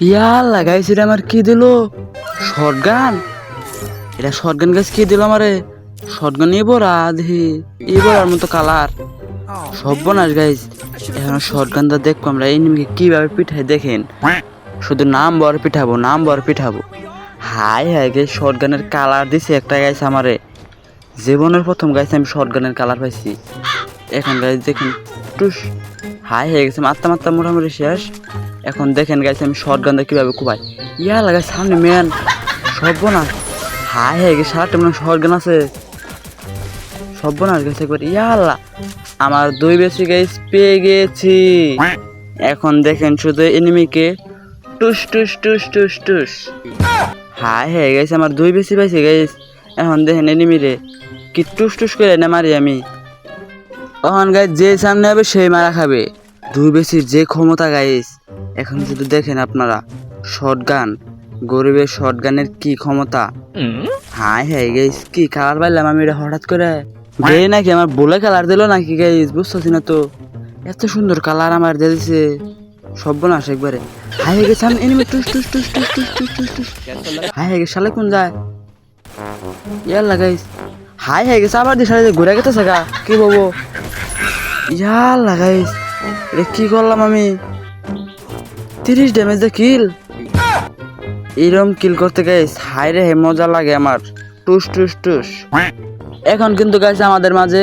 ইয়া লাগাইছে রে আমার কি দিল? শটগান? এটা শটগান গাছ কি দিল আমারে? শটগান এবার আধি এবার মতো কালার। সর্বনাশ গাইজ এখন শটগানটা দেখব আমরা, এই নিমিকে কীভাবে পিঠাই দেখেন? শুধু নাম বর পিঠাবো, নাম বর পিঠাবো। হাই হাই গে শটগানের কালার দিছে একটা গাইছে আমারে। জীবনের প্রথম গাইছে আমি শটগানের কালার পাইছি। এখন গাইজ দেখেন, টুস। হাই হয়ে গেছে মাত্রা মাত্রা, মোটামুটি শেষ। এখন দেখেন গাইছে আমি শটগানটা কীভাবে কুবাই। ইয়া লাগাই সামনে মেন সর্বনাশ। হায়, হয়ে গেছে সারাটা মনে শটগান আছে। সর্বনাশ গেছে একবার, ইয়া আল্লাহ আমার দুই বেশি গাইস পেয়ে গেছি। এখন দেখেন শুধু এনিমিকে টুস টুস টুস টুস টুস। হায়, হয়ে গেছে আমার দুই বেশি পাইছি গাইস এখন দেখেন এনিমি রে। কি টুস টুস করে না মারি আমি। তখন গাইস যে সামনে হবে, সেই মারা খাবে। দুই বেশির যে ক্ষমতা গাইস এখন যদি দেখেন আপনারা শটগান গরিবের শটগানের কি ক্ষমতা? হাই হাই গাইস কি কালার পাইলাম আমি এটা হঠাৎ করে? গে নাকি আমার বলে কালার দিল নাকি গাইস বুঝতেছি না তো। এত সুন্দর কালার আমার দিয়ে দিছে। সর্বনাশ একবারে। হাই হয়ে গেছে আমি এনিমি টুস টুস টুস টুস টুস টুস টুস টুস হাই হয়ে গেছে শালে কোন যায়? ইয়াল্লা গাইস হাই হয়ে গেছে আবার দিয়ে ঘুরে গেছে গা। কি বলব? ইয়াল্লা গাইস এটা কি করলাম আমি? তিরিশ ড্যামেজ দে কিল এরম কিল করতে গাইস হাই রে হে, মজা লাগে আমার। টুস টুস টুস। এখন কিন্তু গাইস আমাদের মাঝে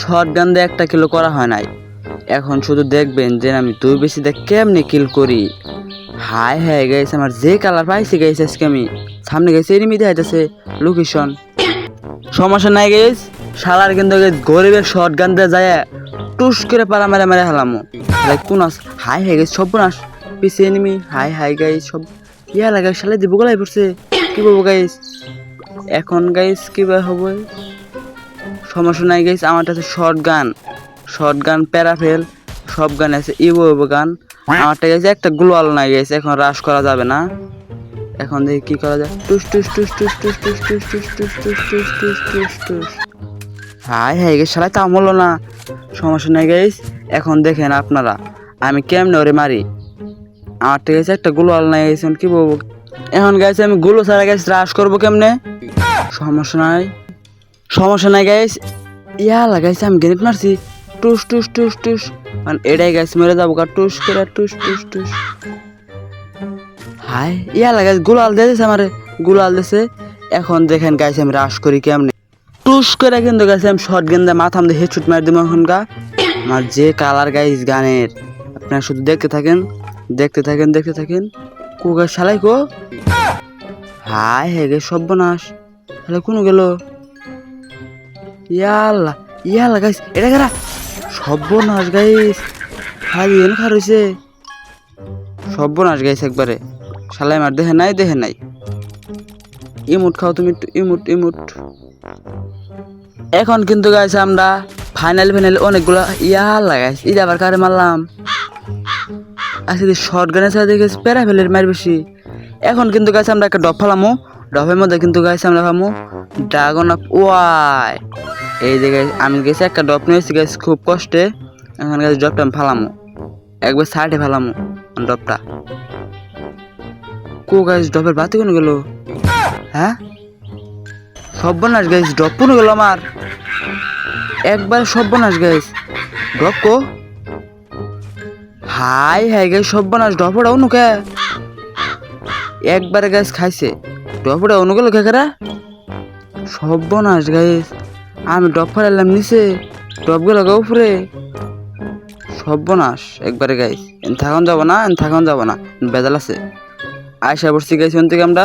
শর্ট গান দিয়ে একটা কিলো করা হয় নাই। এখন শুধু দেখবেন যে আমি দুই বেশি দেখ কেমনি কিল করি। হাই হাই গাইস আমার যে কালার পাইছি গাইস আজকে আমি। সামনে গেছে এরিমি দেখাইতেছে লোকেশন সমস্যা নাই গাইস শালার কিন্তু গরিবের শর্ট গান দিয়ে যায় টুস করে পারা মেরে মেরে হেলামো কোন হাই হাই গাইস সব নাশ পিছে এনিমি হাই হাই গাইস সব ইয়া লাগা শালে দিব গলাই পড়ছে কি বলব গাইস এখন গাইস কীভাবে হবে সমস্যা নাই গাইস আমার কাছে শর্ট গান শর্ট গান প্যারাফেল সব গান আছে ইবো ইবো গান আমারটা গেছে একটা গ্লোয়াল নাই গেছে এখন রাশ করা যাবে না এখন দেখি কি করা যায় টুস টুস টুস টুস টুস টুস টুস টুস টুস টুস টুস টুস টুস টুস হাই হাই গেছে সালাই তাও মরলো না সমস্যা নাই গাইস এখন দেখেন আপনারা আমি কেমনে ওরে মারি আমার ঠিক আছে একটা গ্লোয়াল নাই গেছে কি বলব? এখন গাইছে আমি গুলো ছাড়া গেছে রাশ করব কেমনে? সমস্যা নাই। সমস্যা নাই গাইস ইয়া লাগাইছে আমি গ্রেনেড মারছি। টুস টুস টুস টুস। মানে এটাই গাইস মেরে যাব গা। টুস করে, টুস টুস টুস। হাই ইয়া লাগাইছে গুলাল দিয়েছে আমারে। গুলাল দিয়েছে। এখন দেখেন গাইছে আমি রাশ করি কেমনে? টুস করে কিন্তু গাইছে আমি শর্ট গেন্দা মাথা আমাদের হেডশুট মারি দেবো এখন গা। আমার যে কালার গাইস গানের। আপনারা শুধু দেখতে থাকেন। দেখতে থাকেন দেখতে থাকেন। কো গাছ শালাই কো হাই হে গে সর্বনাশ। তাহলে কোনো গেল? ইয়াল্লা ইয়াল্লা গাইস, এটা কারা? সর্বনাশ গাইস। খালি এনে খার হইছে। সর্বনাশ গাইস একবারে। শালাই মার দেখে নাই দেখে নাই। ইমুট খাও তুমি একটু, ইমুট ইমুট। এখন কিন্তু গাইছে আমরা ফাইনাল ফাইনাল অনেকগুলো ইয়া লাগাইছি ঈদ আবার কারে মারলাম? আজকে শর্ট গানের সাথে দেখেছি প্যারা ফেলের মার বেশি। এখন কিন্তু গাছ আমরা একটা ডব ফালামো। ডবের মধ্যে কিন্তু গাছ আমরা ফামো ড্রাগন অফ ওয়াই এই যে আমি গেছি একটা ডব নিয়েছি গাছ খুব কষ্টে। এখন গাছ ডবটা আমি ফালামো। একবার সাইডে ফেলামো ডবটা। কো গাছ ডবের বাতি কোনো গেল? হ্যাঁ? সর্বনাশ গাইস ডব কোনো গেল আমার? একবার সর্বনাশ গাইস ডব কো? হাই হাই গাইস সর্বনাশ ডবটা অনুকে একবারে গাছ খাইছে। ডবটা অনুগুলো খেকারা সর্বনাশ গাইস। আমি ডব ফেলাম নিচে ডবগুলো গা উপরে। সর্বনাশ একবারে গাইস। এন থাকুন যাব না এন থাকুন যাব না। বেজাল আছে। আয়সা পড়ছি গাইছি থেকে আমরা।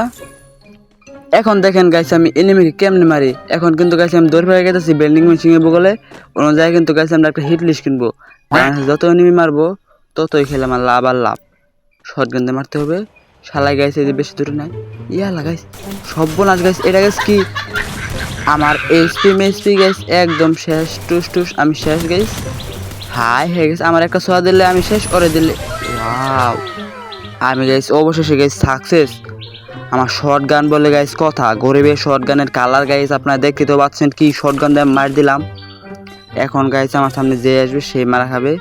এখন দেখেন গাইছে আমি এনিমিকে কেমনে মারি। এখন কিন্তু গাইছে আমি দৌড় ফেলে গেতেছি, বিল্ডিং মেশিং এর বগলে। অন্য জায়গায় কিন্তু গাইছে আমরা একটা হিট লিস্ট কিনবো। যত এনিমি মারবো ততই খেলে আমার লাভ আর লাভ। শর্ট গেন্দে মারতে হবে। শালাই গাইছে যে বেশি দূরে নাই। ইয়া লাগাইছে সর্বনাশ গাইছে এটা গাছ কি? আমার এইচপি মেসপি গাইস একদম শেষ, টুস টুস, আমি শেষ গাইস হাই হয়ে গেছে আমার একটা সোয়া দিলে আমি শেষ করে দিলে ওয়াও আমি গাইস অবশেষে গাইস সাকসেস আমার শর্ট গান বলে গাইস কথা। গরিবের শর্ট গানের কালার গাইস আপনারা দেখতে তো পাচ্ছেন কি শর্ট গান দিয়ে মার দিলাম। এখন গাইস আমার সামনে যে আসবে সেই মারা খাবে।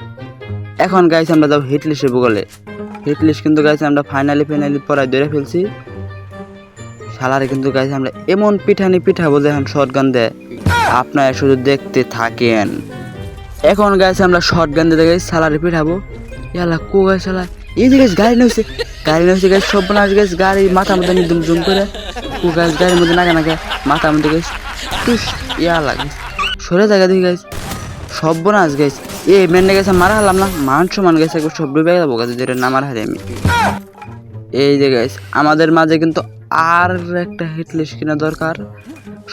এখন গাইস আমরা যাব হিট লিস্টের বগলে হিট লিস্ট কিন্তু গাইছে আমরা ফাইনালি ফাইনালি পড়ায় ধরে ফেলছি। শালারে কিন্তু গাইছে আমরা এমন পিঠানি পিঠাবো যে এখন শর্ট গান দেয়। আপনারা শুধু দেখতে থাকেন। এখন গাইছে আমরা শর্ট গান দিতে গেছি সালারে পিঠাবো। ইয়ালা কো গাছ শালা। এই যে গাড়ি নেছে গাড়ি নেছে গাছ সব নাচ গাছ গাড়ি মাথা মধ্যে নিদম জুম করে। কো গাছ গাড়ির মধ্যে নাগা নাগা মাথা মধ্যে গাছ টুস, ইয়ালা সরে জায়গা দেখি গাছ সব নাচ গাছ এ, মেনে গেছে, মারা হলাম না। মান সমান গেছে একবার সব ডুবে যাব গাছ যেটা না মারা হারি আমি। এই যে, গাইস, আমাদের মাঝে কিন্তু আর একটা হিট লিস্ট কিনা দরকার।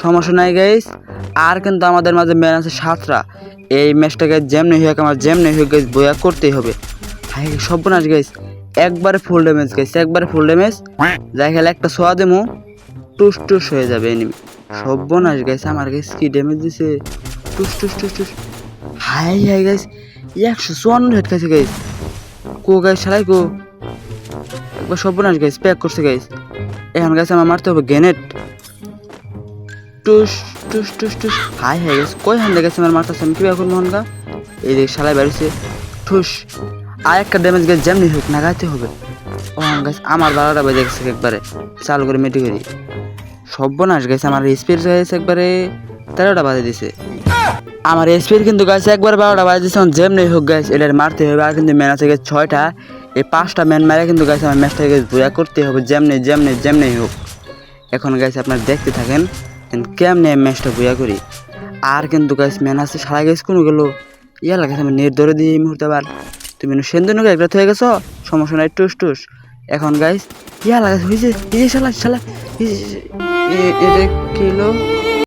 সমস্যা নাই, গাইস। আর কিন্তু আমাদের মাঝে ম্যান আছে সাতটা এই ম্যাচটাকে যেমনি হোক, আমার যেমনি হোক, গাইস, বয়া করতেই হবে। হাই সর্বনাশ, গাইস। একবারে ফুল ড্যামেজ গাইস, একবারে ফুল ড্যামেজ যাই খেলে একটা সোয়া দেমো টুস টুস হয়ে যাবে এনিমি সর্বনাশ, গাইস, আমার, গাইস, কি ড্যামেজ দিছে? টুস টুস টুস টুস। হাই হাই গাইস একশো চুয়ান্ন হেড খাইছে গাইস কো গাইস সালাই কো। একবার সর্বনাশ গাইস প্যাক করছে গাইস এখন গাইস আমার মারতে হবে গ্রেনেড টুস টুস টুস টুস। হাই হাই গাইস কই হান গেছে আমার মারতেছে? আমি কি এখন মোহনগা এই যে শালাই বাড়িছে ঠুস আর একটা ড্যামেজ গাইস যেমনি হোক, নাগাইতে হবে। ও গাইস আমার বারোটা বেজে গেছে একবারে। চালু করে মেটি করি সর্বনাশ গেছে আমার স্পিড গেছে একবারে। তেরোটা বাজে দিছে। আমার স্পিড কিন্তু গাছ একবার বারোটা দিচ্ছে যেমনি হোক গাছ এটার মারতে হবে আর কিন্তু ম্যান আছে ছয়টা এই পাঁচটা ম্যান মারে কিন্তু গাছ আমার ম্যাচটা গেছে বয়া করতে হবে যেমনি যেমনি যেমনি হোক এখন গাছ আপনার দেখতে থাকেন কেমনে ম্যাচটা বয়া করি আর কিন্তু গাছ ম্যান আছে সারা গাছ কোনো গেলো ইয়া লাগে আমি নেট ধরে দিই এই মুহূর্তে আবার তুমি সেন্দুন একটা হয়ে গেছো সমস্যা নাই টুস টুস এখন গাইস ইয়া লাগে হয়েছে এই যে শালা এটা কিলো